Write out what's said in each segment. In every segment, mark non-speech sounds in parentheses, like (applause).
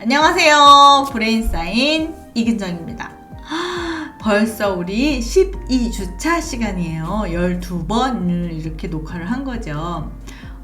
안녕하세요. 브레인사인 이근정입니다. 벌써 우리 12주차 시간이에요. 12번을 이렇게 녹화를 한 거죠.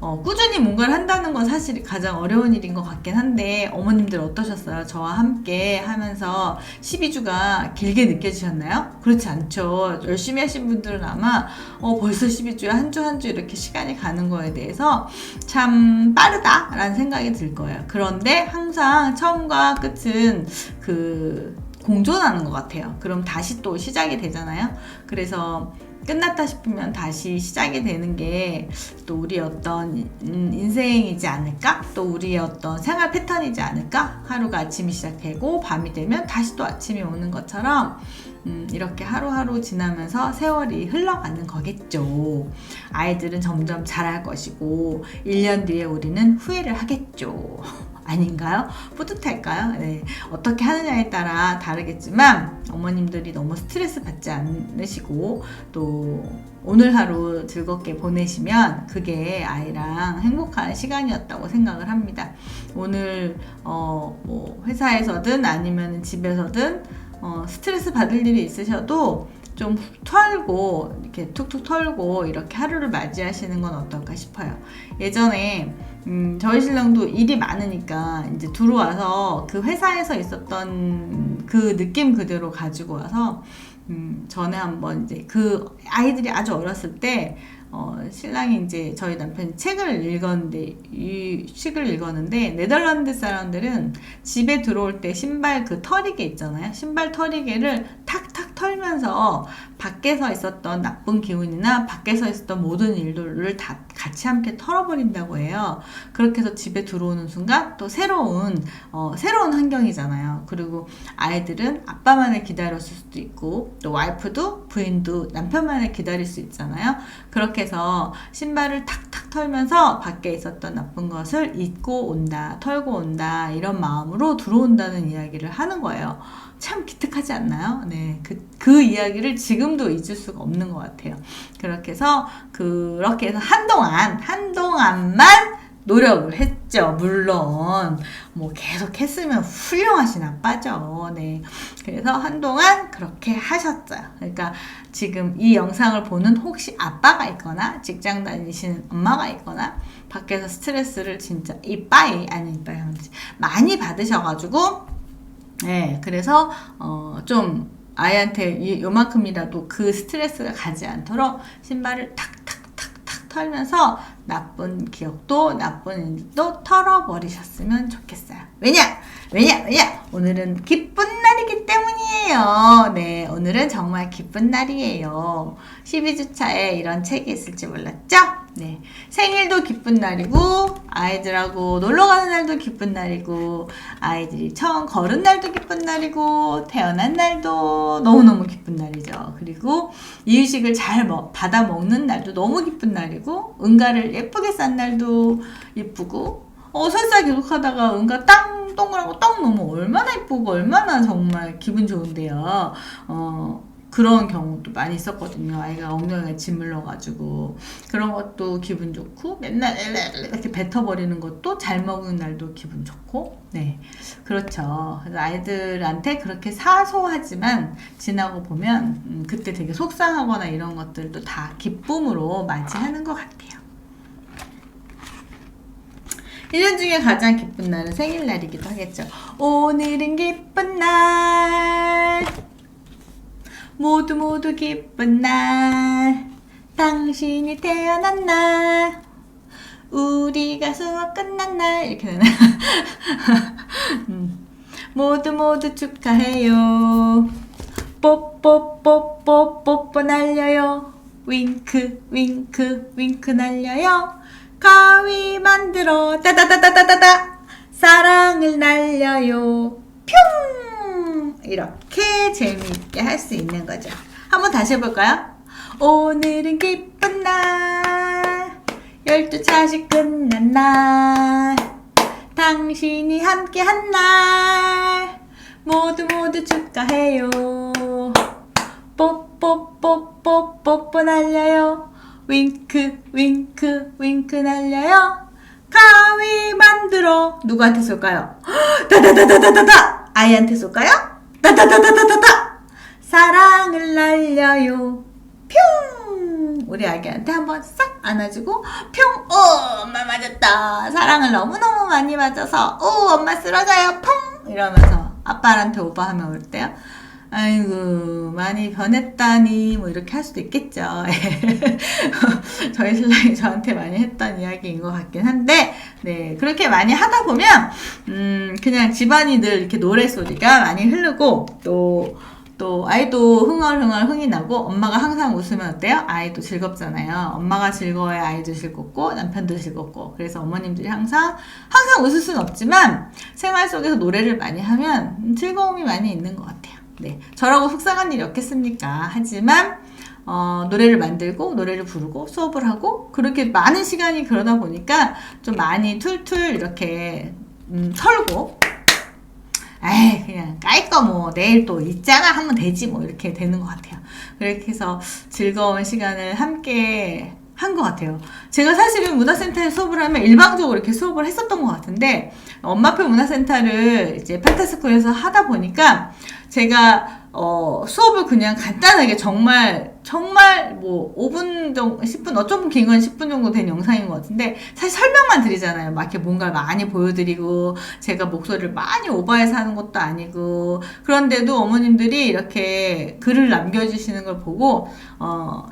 어, 꾸준히 뭔가를 한다는 건 사실 가장 어려운 일인 것 같긴 한데 어머님들 어떠셨어요? 저와 함께 하면서 12주가 길게 느껴지셨나요? 그렇지 않죠. 열심히 하신 분들은 아마 어, 벌써 12주에 한 주 한주 이렇게 시간이 가는 거에 대해서 참 빠르다라는 생각이 들 거예요. 그런데 항상 처음과 끝은 그 공존하는 것 같아요. 그럼 다시 또 시작이 되잖아요. 그래서 끝났다 싶으면 다시 시작이 되는 게 또 우리 어떤 인생이지 않을까? 또 우리의 어떤 생활 패턴이지 않을까? 하루가 아침이 시작되고 밤이 되면 다시 또 아침이 오는 것처럼 음, 이렇게 하루하루 지나면서 세월이 흘러가는 거겠죠. 아이들은 점점 자랄 것이고 1년 뒤에 우리는 후회를 하겠죠. (laughs) 아닌가요? 뿌듯할까요? 네. 어떻게 하느냐에 따라 다르겠지만 어머님들이 너무 스트레스 받지 않으시고 또 오늘 하루 즐겁게 보내시면 그게 아이랑 행복한 시간이었다고 생각을 합니다. 오늘 어 뭐 회사에서든 아니면 집에서든 어 스트레스 받을 일이 있으셔도 좀 털고 이렇게 툭툭 털고 이렇게 하루를 맞이하시는 건 어떨까 싶어요. 예전에 음, 저희 신랑도 일이 많으니까 이제 들어와서 그 회사에서 있었던 그 느낌 그대로 가지고 와서 음, 전에 한번 이제 그 아이들이 아주 어렸을 때 어, 신랑이 이제 저희 남편이 책을 읽었는데 이 책을 읽었는데 네덜란드 사람들은 집에 들어올 때 신발 그 털이개 있잖아요. 신발 털이개를 탁탁 털면서 밖에서 있었던 나쁜 기운이나 밖에서 있었던 모든 일들을 다 같이 함께 털어버린다고 해요. 그렇게 해서 집에 들어오는 순간 또 새로운 어, 새로운 환경이잖아요. 그리고 아이들은 아빠만을 기다렸을 수도 있고 또 와이프도 부인도 남편만을 기다릴 수 있잖아요. 그렇게 해서 신발을 탁탁 털면서 밖에 있었던 나쁜 것을 잊고 온다, 털고 온다 이런 마음으로 들어온다는 이야기를 하는 거예요. 참 기특하지 않나요? 네, 그, 그 이야기를 지금도 잊을 수가 없는 것 같아요. 그렇게 해서, 그렇게 해서 한동안, 한동안만 노력을 했죠. 물론 뭐 계속 했으면 훌륭하신 아빠죠. 네. 그래서 한동안 그렇게 하셨어요. 그러니까 지금 이 영상을 보는 혹시 아빠가 있거나 직장 다니시는 엄마가 있거나 밖에서 스트레스를 진짜 이빠이 아니 이빠이 많이 받으셔가지고 네. 그래서 어좀 아이한테 요만큼이라도 그 스트레스가 가지 않도록 신발을 탁탁탁탁 털면서 나쁜 기억도 나쁜 일도 털어버리셨으면 좋겠어요. 왜냐? 왜냐? 왜냐? 오늘은 기쁜 때문이에요. 네, 오늘은 정말 기쁜 날이에요. 12주차에 이런 책이 있을지 몰랐죠? 네. 생일도 기쁜 날이고, 아이들하고 놀러 가는 날도 기쁜 날이고, 아이들이 처음 걸은 날도 기쁜 날이고, 태어난 날도 너무너무 기쁜 날이죠. 그리고 이유식을 잘 먹, 받아 먹는 날도 너무 기쁜 날이고, 응가를 예쁘게 싼 날도 예쁘고, 어, 설사 계속 하다가 응가 땅, 동그랗고 떡 너무 얼마나 예쁘고, 얼마나 정말 기분 좋은데요. 어, 그런 경우도 많이 있었거든요. 아이가 엉덩이에 짓물러가지고. 그런 것도 기분 좋고, 맨날 이렇게 뱉어버리는 것도 잘 먹는 날도 기분 좋고, 네. 그렇죠. 그래서 아이들한테 그렇게 사소하지만 지나고 보면, 음, 그때 되게 속상하거나 이런 것들도 다 기쁨으로 맞이하는 것 같아요. 1년 중에 가장 기쁜 날은 생일날이기도 하겠죠. 오늘은 기쁜 날. 모두 모두 기쁜 날. 당신이 태어난 날. 우리가 수업 끝난 날. 이렇게 되네. (laughs) 음. 모두 모두 축하해요. 뽀뽀뽀뽀뽀뽀 뽀뽀 날려요. 윙크 윙크 윙크 날려요. 가위 만들어. 따다다다다다다. 사랑을 날려요. 뿅! 이렇게 재미있게 할 수 있는 거죠. 한번 다시 해볼까요? 오늘은 기쁜 날. 열두 차시 끝난 날. 당신이 함께 한 날. 모두 모두 축하해요. 뽀뽀뽀뽀뽀뽀 뽀뽀 날려요. 윙크 누구한테 쏠까요? (gasps) 다다다다다다다! 아이한테 쏠까요? 다다다다다다다! 사랑을 날려요. 평 우리 아기한테 한번 싹 안아주고 평 어, 엄마 맞았다. 사랑을 너무너무 많이 맞아서 오 엄마 쓰러져요. 퐁! 이러면서 아빠한테 오빠 하면 어때요? 아이고 많이 변했다니 뭐 이렇게 할 수도 있겠죠. (laughs) 저희 신랑이 저한테 많이 했던 이야기인 것 같긴 한데 네 그렇게 많이 하다 보면 음 그냥 집안이 늘 이렇게 노래 소리가 많이 흐르고 또또 아이도 흥얼흥얼 흥이 나고 엄마가 항상 웃으면 어때요? 아이도 즐겁잖아요. 엄마가 즐거워야 아이도 즐겁고 남편도 즐겁고 그래서 어머님들이 항상 항상 웃을 수는 없지만 생활 속에서 노래를 많이 하면 즐거움이 많이 있는 것 같아요. 네, 저라고 속상한 일이 없겠습니까? 하지만 어, 노래를 만들고 노래를 부르고 수업을 하고 그렇게 많은 시간이 그러다 보니까 좀 많이 툴툴 이렇게 음, 털고 에이 그냥 깔거 뭐 내일 또 있잖아 하면 되지 뭐 이렇게 되는 것 같아요. 그렇게 해서 즐거운 시간을 함께 한 것 같아요. 제가 사실은 문화센터에 수업을 하면 일방적으로 이렇게 수업을 했었던 것 같은데 엄마표 문화센터를 이제 펜타스쿨에서 하다 보니까 제가 어, 수업을 그냥 간단하게 정말 정말 뭐 5분 정도 10분 어쩌면 긴 건 10분 정도 된 영상인 것 같은데 사실 설명만 드리잖아요. 막 이렇게 뭔가를 많이 보여드리고 제가 목소리를 많이 오버해서 하는 것도 아니고 그런데도 어머님들이 이렇게 글을 남겨주시는 걸 보고 어,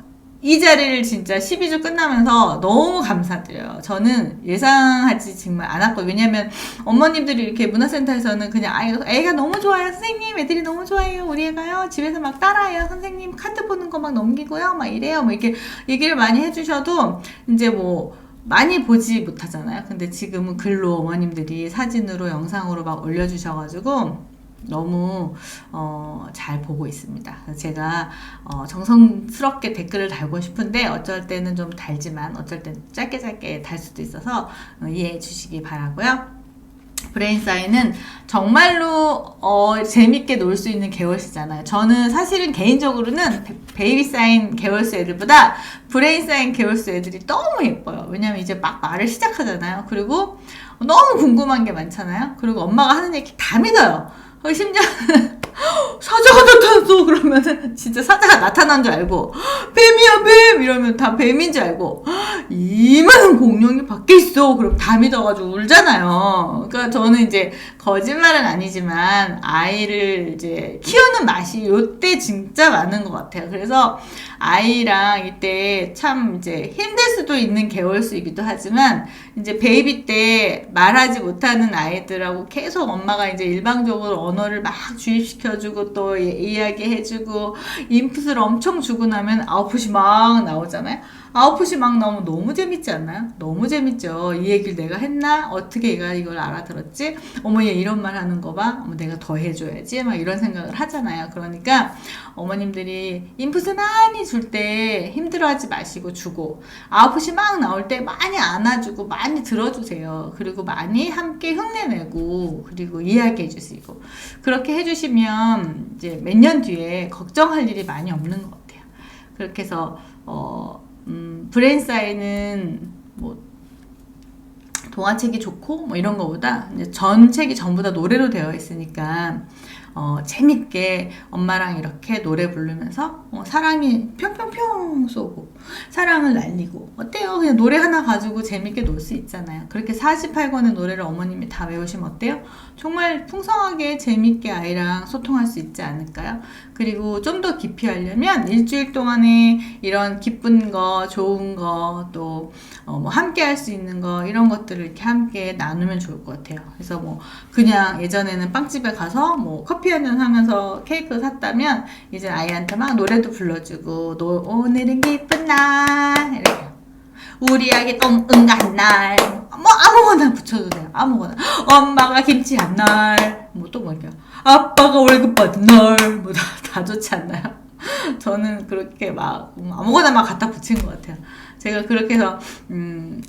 이 자리를 진짜 12주 끝나면서 너무 감사드려요. 저는 예상하지 정말 않았고 왜냐면 어머님들이 이렇게 문화센터에서는 그냥 아이 애가 너무 좋아요. 선생님 애들이 너무 좋아해요. 우리 애가요. 집에서 막 따라해요. 선생님 카드 보는 거 막 넘기고요. 막 이래요. 뭐 이렇게 얘기를 많이 해주셔도 이제 뭐 많이 보지 못하잖아요. 근데 지금은 글로 어머님들이 사진으로 영상으로 막 올려주셔가지고 너무 어, 잘 보고 있습니다. 제가 어, 정성스럽게 댓글을 달고 싶은데 어쩔 때는 좀 달지만 어쩔 땐 짧게 짧게 달 수도 있어서 어, 이해해 주시기 바라고요. 브레인사인은 정말로 어, 재밌게 놀 수 있는 계월수잖아요. 저는 사실은 개인적으로는 베이비사인 계월수 애들보다 브레인사인 계월수 애들이 너무 예뻐요. 왜냐면 이제 막 말을 시작하잖아요. 그리고 너무 궁금한 게 많잖아요. 그리고 엄마가 하는 얘기 다 믿어요. 어, 심지어 사자가 나타났어. 그러면은 진짜 사자가 나타난 줄 알고 뱀이야 뱀! 이러면 다 뱀인 줄 알고 이만한 공룡이 밖에 있어. 그럼 다 믿어가지고 울잖아요. 그러니까 저는 이제 거짓말은 아니지만 아이를 이제 키우는 맛이 요때 진짜 많은 것 같아요 그래서 아이랑 이때 참 이제 힘들 수도 있는 개월수이기도 하지만 이제 베이비 때 말하지 못하는 아이들하고 계속 엄마가 이제 일방적으로 언어를 막 주입시켜주고 또 이야기해주고 인풋을 엄청 주고 나면 아웃풋이 막 나오잖아요. 아웃풋이 막 나오면 너무 재밌지 않나요? 너무 재밌죠. 이 얘기를 내가 했나? 어떻게 얘가 이걸 알아들었지? 어머 얘 이런 말 하는 거 봐. 어머 내가 더 해줘야지. 막 이런 생각을 하잖아요. 그러니까 어머님들이 인풋을 많이 줄 때 힘들어하지 마시고 주고 아웃풋이 막 나올 때 많이 안아주고 많이 들어주세요. 그리고 많이 함께 흉내내고 그리고 이야기해 주시고 그렇게 해주시면 이제 몇 년 뒤에 걱정할 일이 많이 없는 것 같아요. 그렇게 해서 어 음, 브레인사이는 뭐 동화책이 좋고 뭐 이런 거보다 이제 전 책이 전부 다 노래로 되어 있으니까 어, 재밌게 엄마랑 이렇게 노래 부르면서 어, 사랑이 평평평 쏘고 사랑을 날리고 어때요? 그냥 노래 하나 가지고 재밌게 놀 수 있잖아요. 그렇게 48권의 노래를 어머님이 다 외우시면 어때요? 정말 풍성하게 재밌게 아이랑 소통할 수 있지 않을까요? 그리고 좀 더 깊이 하려면 일주일 동안에 이런 기쁜 거, 좋은 거, 또 어, 뭐 함께 할 수 있는 거 이런 것들을 이렇게 함께 나누면 좋을 것 같아요. 그래서 뭐 그냥 예전에는 빵집에 가서 뭐 커피 한 잔 하면서 케이크 샀다면 이제 아이한테 막 노래도 불러주고 노, 오늘은 기쁜 날 이렇게 우리 아기 똥 응 간 날, 뭐 아무거나 붙여도 돼요. 아무거나. 엄마가 김치 한 날, 뭐 또 뭐냐. 아빠가 월급 받은 날, 뭐다 다 좋지 않나요? 저는 그렇게 막 음, 아무거나 막 갖다 붙인 것 같아요. 제가 그렇게 해서 음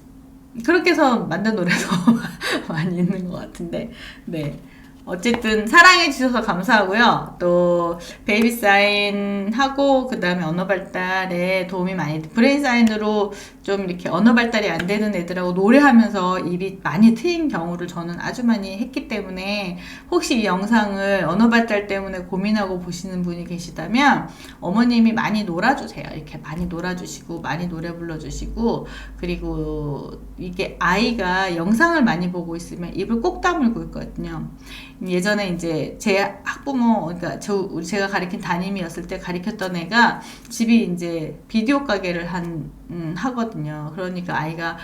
그렇게 해서 만든 노래도 (laughs) 많이 있는 것 같은데, 네. 어쨌든 사랑해 주셔서 감사하고요. 또 베이비 사인 하고 그다음에 언어 발달에 도움이 많이 브레인 사인으로 좀 이렇게 언어 발달이 안 되는 애들하고 노래하면서 입이 많이 트인 경우를 저는 아주 많이 했기 때문에 혹시 이 영상을 언어 발달 때문에 고민하고 보시는 분이 계시다면 어머님이 많이 놀아주세요. 이렇게 많이 놀아주시고 많이 노래 불러주시고 그리고 이게 아이가 영상을 많이 보고 있으면 입을 꼭 다물고 있거든요. 예전에 이제 제 학부모, 그러니까 저 제가 가리킨 담임이었을 때 가리켰던 애가 집이 이제 비디오 가게를 한 음, 하거든요. 그러니까 아이가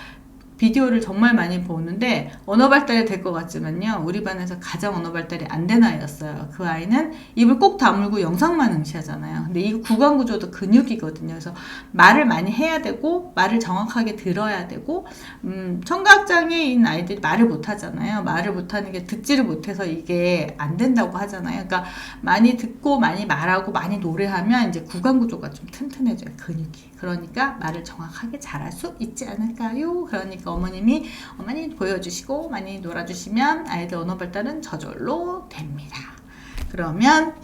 비디오를 정말 많이 보는데 언어 발달이 될 것 같지만요. 우리 반에서 가장 언어 발달이 안 된 아이였어요. 그 아이는 입을 꼭 다물고 영상만 응시하잖아요. 근데 이 구강 구조도 근육이거든요. 그래서 말을 많이 해야 되고 말을 정확하게 들어야 되고 음, 청각 장애인 아이들이 말을 못 하잖아요. 말을 못 하는 게 듣지를 못해서 이게 안 된다고 하잖아요. 그러니까 많이 듣고 많이 말하고 많이 노래하면 이제 구강 구조가 좀 튼튼해져요. 근육이. 그러니까 말을 정확하게 잘할 수 있지 않을까요? 그러니까 어머님이 많이 보여주시고 많이 놀아주시면 아이들 언어 발달은 저절로 됩니다. 그러면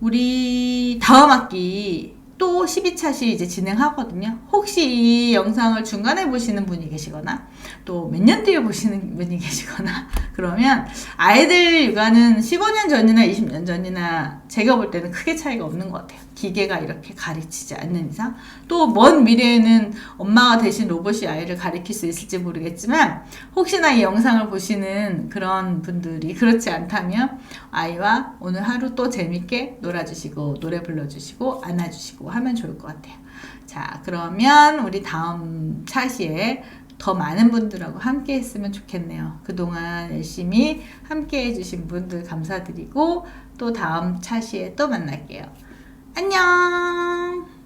우리 다음 학기 또 12차 시 이제 진행하거든요. 혹시 이 영상을 중간에 보시는 분이 계시거나 또 몇 년 뒤에 보시는 분이 계시거나 (laughs) 그러면 아이들 육아는 15년 전이나 20년 전이나 제가 볼 때는 크게 차이가 없는 것 같아요. 기계가 이렇게 가르치지 않는 이상 또 먼 미래에는 엄마가 대신 로봇이 아이를 가르칠 수 있을지 모르겠지만 혹시나 이 영상을 보시는 그런 분들이 그렇지 않다면 아이와 오늘 하루 또 재밌게 놀아주시고 노래 불러주시고 안아주시 고 하면 좋을 것 같아요. 자 그러면 우리 다음 차시에 더 많은 분들하고 함께 했으면 좋겠네요. 그동안 열심히 함께 해주신 분들 감사드리고 또 다음 차시에 또 만날게요. 안녕!